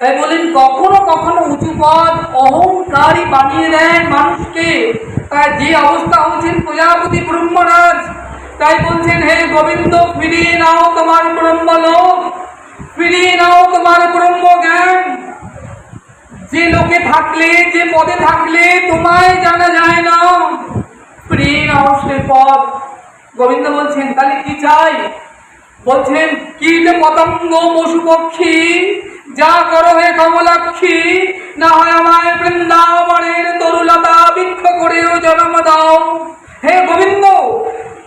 তাই বলেন, কখনো কখনো উঁচু পদ অহংকারী বানিয়ে দেন মানুষকে। তাই যে অবস্থা হচ্ছেন প্রজাপতি ব্রহ্মরাজ, তাই বলছেন, হে গোবিন্দ, ফিরিয়ে নাও তোমার ব্রহ্মলোক ফিরিয়ে নাও তোমার ব্রহ্ম জ্ঞান। যে লোকে থাকলে, যে পদে থাকলে তোমায় জানা যায় না। ফিরিয়ে নাও সে পদ। গোবিন্দ বলছেন, তাহলে কি চাই? বলছেন, কীট পতঙ্গ পশু পক্ষী যা করো হে কমলাক্ষী, না হয় আমায় বৃন্দাবনের তরুলতা বৃক্ষ করেও জন্ম দাও। হে গোবিন্দ,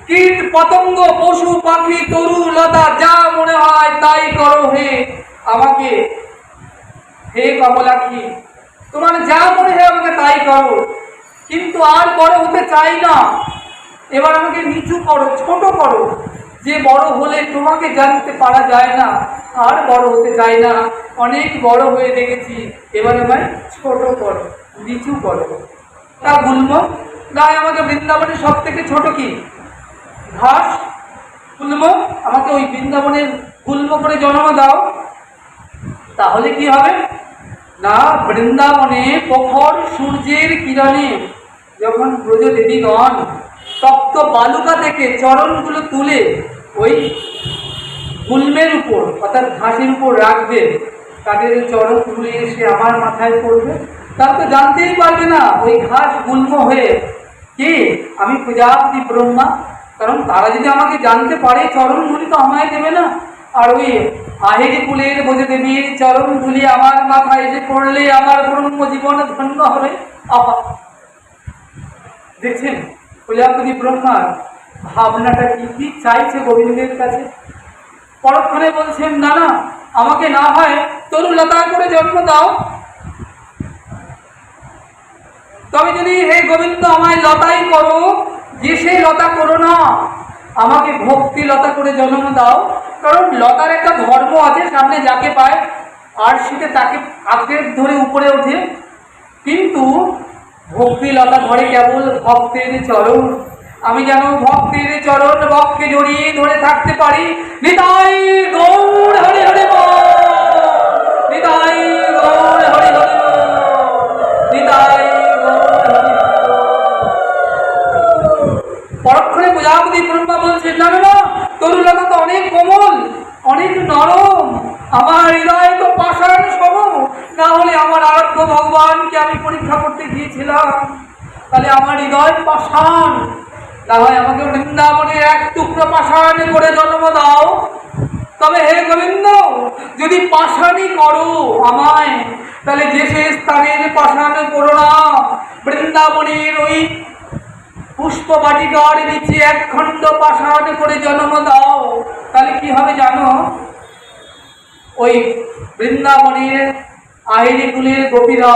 কীট, পতঙ্গ, পশু, পাখি, তরুলতা যা মনে হয় তাই করো হে আমাকে। হে কমলাক্ষী, তোমার যা মনে হয় আমাকে তাই করো। কিন্তু আর বড় হতে চাই না। এবার আমাকে নিচু করো, ছোট করো। যে বড় হলে তোমাকে জানতে পারা যায় না। আর বড় হতে চাই না। অনেক বড় হয়ে দেখেছি। এবার আমায় ছোট করো, নিচু করো। তা গুল্ম তাই আমাকে বৃন্দাবনের সব থেকে ছোট কি? ঘাস। গুল্ম, আমাকে ওই বৃন্দাবনের গুল্ম করে জন্ম দাও। তাহলে কি হবে? না, বৃন্দাবনে প্রখর সূর্যের কিরণে যখন ব্রজ দেবীগণ তপ্ত বালুকা থেকে চরণগুলো তুলে ওই গুল্মের উপর, অর্থাৎ ঘাসের উপর রাখবে, তাদের তুলে এসে আমার মাথায় পড়বে। তারা তো জানতেই পারবে না, ওই ঘাস গুল্ম হয়ে কে? আমি প্রজাপতি ব্রহ্মা। কারণ তারা যদি আমাকে জানতে পারে চরণ ধুলি তো আমায় দেবে না। আর ওই আহেরি কুলের বোঝে দেবীর চরণ ধুলি আমার মাথায় এসে পড়লে আমার ব্রহ্ম জীবন ধন্য হবে। আহা! দেখছেন, প্রজাপতি ব্রহ্মার ভাবনাটা কি কি চাইছে গোবিন্দের কাছে? পরক্ষণে বলছেন, না না, আমাকে না হয় তরুলতা করে জন্ম দাও। তবে যদি হে গোবিন্দ, আমায় লতাই করো, যে সেই লতা করো না, আমাকে ভক্তি লতা করে জন্ম দাও। কারণ লতার একটা ধর্ম আছে, সামনে যাকে পায়, আর শীতে তাকে আঁকড়ে ধরে উপরে ওঠে। কিন্তু ভক্তি লতা ধরে কেবল ভক্তের চরণ। আমি যেন ভক্তের চরণ বক্ষে জড়িয়ে ধরে থাকতে পারি নিতাই গৌর হরি হরি। নিতাই গৌর হরি হরি। নিতাই। পরক্ষণে প্রজাপতি ব্রহ্মা বলছেন না না তরুলতা তো অনেক কোমল, অনেক নরম আমার হৃদয় তো পাষাণ সম না হলে আমার আরাধ্য ভগবানকে আমি পরীক্ষা করতে গিয়েছিলাম তাহলে আমার হৃদয় পাষাণ হয় আমাকে বৃন্দাবনের এক টুকরো পাষাণ করে জন্ম দাও। তবে হে গোবিন্দ, যদি পাষাণই করো আমায়, তাহলে যে সে স্থানের পাষাণ করো না, বৃন্দাবনের ওই পুষ্প বাটিকার নিচে এক খণ্ড পাষাণ করে জন্ম দাও। তাহলে কি হবে জানো? ওই বৃন্দাবনের আহিরি কুলের গোপীরা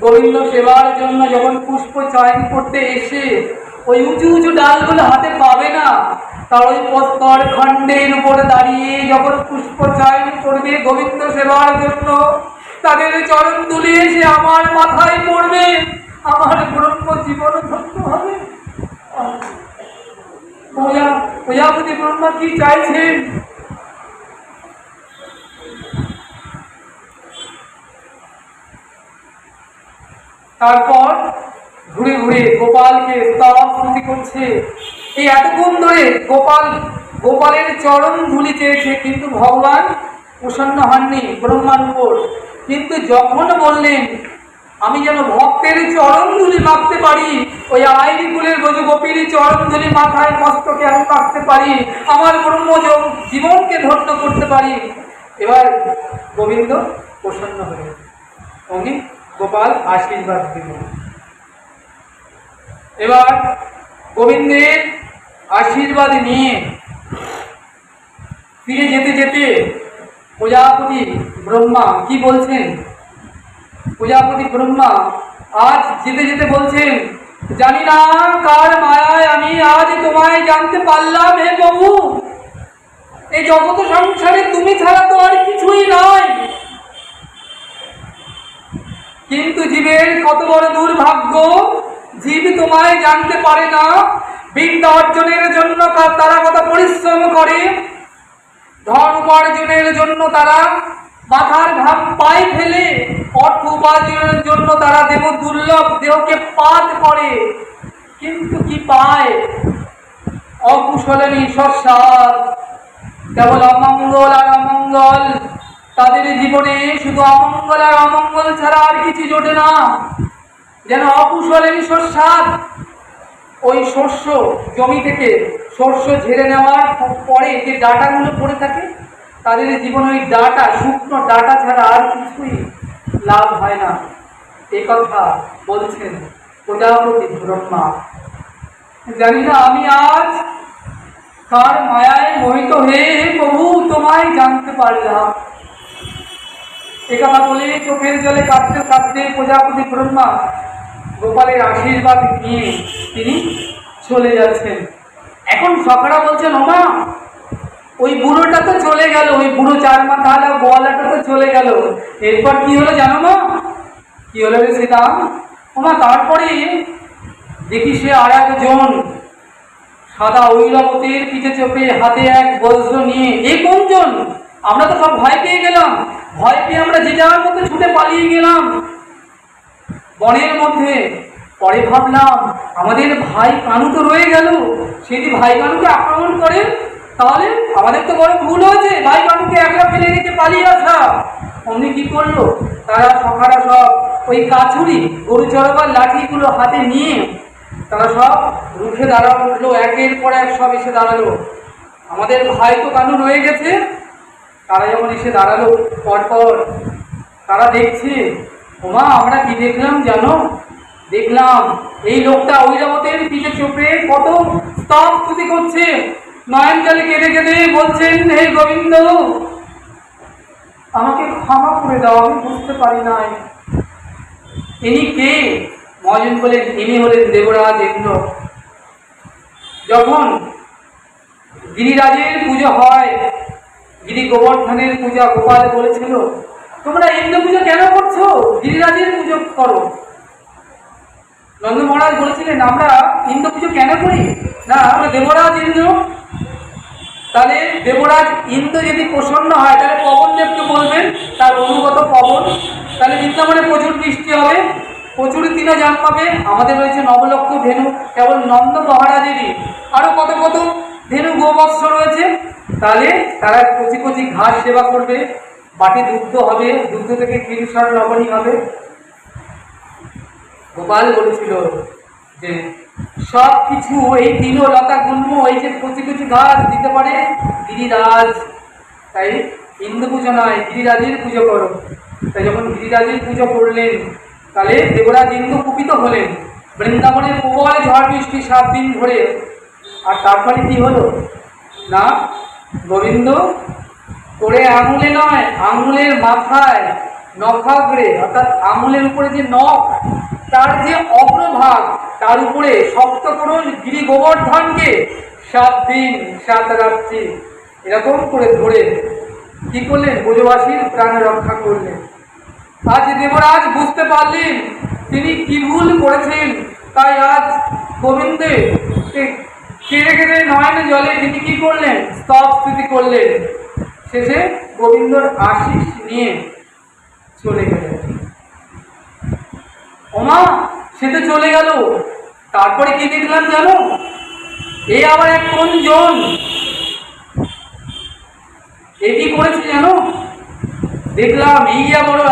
গোবিন্দ সেবার জন্য যখন পুষ্প চয়ন করতে এসে ওই উঁচু উঁচু ডালগুলো হাতে পাবে না। তার ওই প্রস্তর খণ্ডের উপরে দাঁড়িয়ে যখন পুষ্প চয়ন করবে গোবিন্দ সেবার জন্য, তাদের চরণ তুলে এসে আমার মাথায় পড়বে। আমার ব্রহ্ম জীবন প্রজাপতি ব্রহ্মা কি চাইছেন? তারপর ঘুরে ঘুরে গোপালকে স্তব স্তুতি করছে। এই এতক্ষণ ধরে গোপাল, গোপালের চরণ ধুলি চেয়েছে, কিন্তু ভগবান প্রসন্ন হননি ব্রহ্মার উপর। কিন্তু যখন বললেন, আমি যেন ভক্তের চরণ ধুলি মাখতে পারি, ওই আইনি কুলের গোপীর চরণ ধুলি মাথায় মস্তকে আমি মাখতে পারি, আমার ব্রহ্ম জীবনকে ধন্য করতে পারি। এবার গোবিন্দ প্রসন্ন হয়ে। অমনি গোপাল আশীর্বাদ দিল এবার গোবিন্দের আশীর্বাদ নিয়ে ফিরে যেতে যেতে প্রজাপতি ব্রহ্মা কি বলছেন? প্রজাপতি ব্রহ্মা আজ যেতে যেতে বলছেন, জানি না কার মায়ায় আমি আজ তোমায় জানতে পারলাম হে প্রভু। এই জগত সংসারে তুমি ছাড়া তো আর কিছুই নাই। কিন্তু জীবের কত বড় দুর্ভাগ্য জীব তোমায় জানতে পারে না, বিদ্যা অর্জনের জন্য তারা কত পরিশ্রম করে। ধন উপার্জনের জন্য তারা মাথার ঘাম পায়ে ফেলে, অর্থ উপার্জনের জন্য তারা দেব দুর্লভ, দেহকে পাত করে। কিন্তু কি পায়? অকুশলে নিঃশ্বাস কেবল অমঙ্গল আর অমঙ্গল। তাদের জীবনে শুধু অমঙ্গল আর অমঙ্গল ছাড়া আর কিছু জোটে না। যেন অকুশলে নিঃশ্বাস ওই শস্য জমি থেকে শস্য ঝেড়ে নেওয়ার পরে যে ডাটাগুলো পড়ে থাকে, তাদের জীবনে ওই ডাটা, শুকনো ডাটা ছাড়া আর কিছুই লাভ হয় না। এই কথা বলছেন প্রজাপতি ব্রহ্মা। জানি না আমি আজ কার মায়ায় মোহিত হয়ে প্রভু তোমায় জানতে পারলাম। এ কথা বলে চোখের জলে কাঁদতে কাঁদতে প্রজাপতি ব্রহ্মা গোপালের আশীর্বাদ নিয়ে তিনি চলে যাচ্ছেন। এখন সকারা বলছেন ওমা ওই বুড়োটা তো চলে গেল, ওই বুড়ো চার মাথা আলা গোয়ালাটা তো চলে গেল। এরপর কি হলো জানো মা? কি হলো রে সেটা ওমা তারপরে দেখি সে আর একজন সাদা ঐরাবতীর পিঠে চোখে হাতে এক বজ্র নিয়ে, এ কোনজন? আমরা তো সব ভয় পেয়ে গেলাম। ভয় পেয়ে আমরা যে যাওয়ার মধ্যে ছুটে পালিয়ে গেলাম। বনের মধ্যে। পরে ভাবলাম, আমাদের ভাই কানু তো রয়ে গেল। সে যদি ভাই কানুকে আক্রমণ করে, তাহলে আমাদের তো বড় ভুল হয়েছে। ভাই কানুকে একলা ফেলে রেখে পালিয়ে আসা। অমনি কি করল? তারা সখারা সব ওই কাছুরি, গরু চড়বার লাঠিগুলো হাতে নিয়ে তারা সব রুখে দাঁড়া উঠল। একের পর এক সব এসে দাঁড়াল। আমাদের ভাই তো কানু রয়ে গেছে। তারা যখন এসে দাঁড়াল, পরপর তারা দেখছে ওমা আমরা কি দেখলাম জানো? দেখলাম, এই লোকটা ঐরাবতের পিঠে চোপে কত স্তব স্তুতি করছে। নয়ন জলে কেঁদে কেঁদে বলছেন, হে গোবিন্দ, আমাকে ক্ষমা করে দাও, আমি বুঝতে পারি নাই। ইনি কে? মহাজন বলেন, ইনি হলেন দেবরাজ ইন্দ্র। যখন গিরিরাজের পুজো হয়, গিরি গোবর্ধনের পূজা গোপাল বলেছিল তোমরা ইন্দ্র পুজো কেন করছ? গিরিরাজের পুজো করো। নন্দ মহারাজ বলেছিলেন, আমরা ইন্দ্র পুজো কেন করি? না, আমরা দেবরাজ ইন্দ্র। তাহলে দেবরাজ ইন্দ্র যদি প্রসন্ন হয়, তাহলে পবন দেবকে বলবেন, তার অনুগত পবন। তাহলে বৃন্দাবনে প্রচুর বৃষ্টি হবে, প্রচুর দিনও জান পাবে। আমাদের রয়েছে নবলক্ষ ধেনু, কেবল নন্দ মহারাজেরই। আরও কত কত ধেনু গোবৎস রয়েছে, তাহলে তারা কচি কচি ঘাস সেবা করবে। বাটি দুগ্ধ হবে দুগ্ধ থেকে ক্ষীরসার লবণী হবে। গোপাল বলেছিল যে, সব কিছু এই তিনো লতা গুল্ম এই যে কচি কচি ঘাস দিতে পারে, গিরিরাজ। তাই ইন্দ্র পুজো নয়, গিরিরাজের পুজো করো। তাই যখন গিরিরাজের পুজো করলেন, তাহলে দেবরাজ ইন্দ্র কুপিত হলেন। বৃন্দাবনের প্রবল ঝড় বৃষ্টি সাত দিন ধরে। আর তারপরে কি হলো? না, গোবিন্দ করে আঙুলে নয় আঙুলের মাথায় নখাগ্রে অর্থাৎ আঙুলের উপরে যে নখ, তার যে অগ্রভাগ, তার উপরে শক্ত করুন গিরি গোবর্ধনকে। সাত দিন, সাত রাত্রি, এরকম করে ধরে কি করলেন? ব্রজবাসীর প্রাণ রক্ষা করলেন। আজ দেবরাজ বুঝতে পারলেন তিনি কি ভুল করেছেন, তাই আজ গোবিন্দে কেড়ে কেড়ে নয়নে জলে, তিনি কি করলেন? স্তব স্থিতি করলেন। শেষে গোবিন্দর আশিস নিয়ে চলে গেলেন ওমা, সে তো চলে গেল। তারপরে কি দেখলাম জানো? এ আবার এক কোন জন এ কি করেছে জানো? দেখলাম ইয়া বড়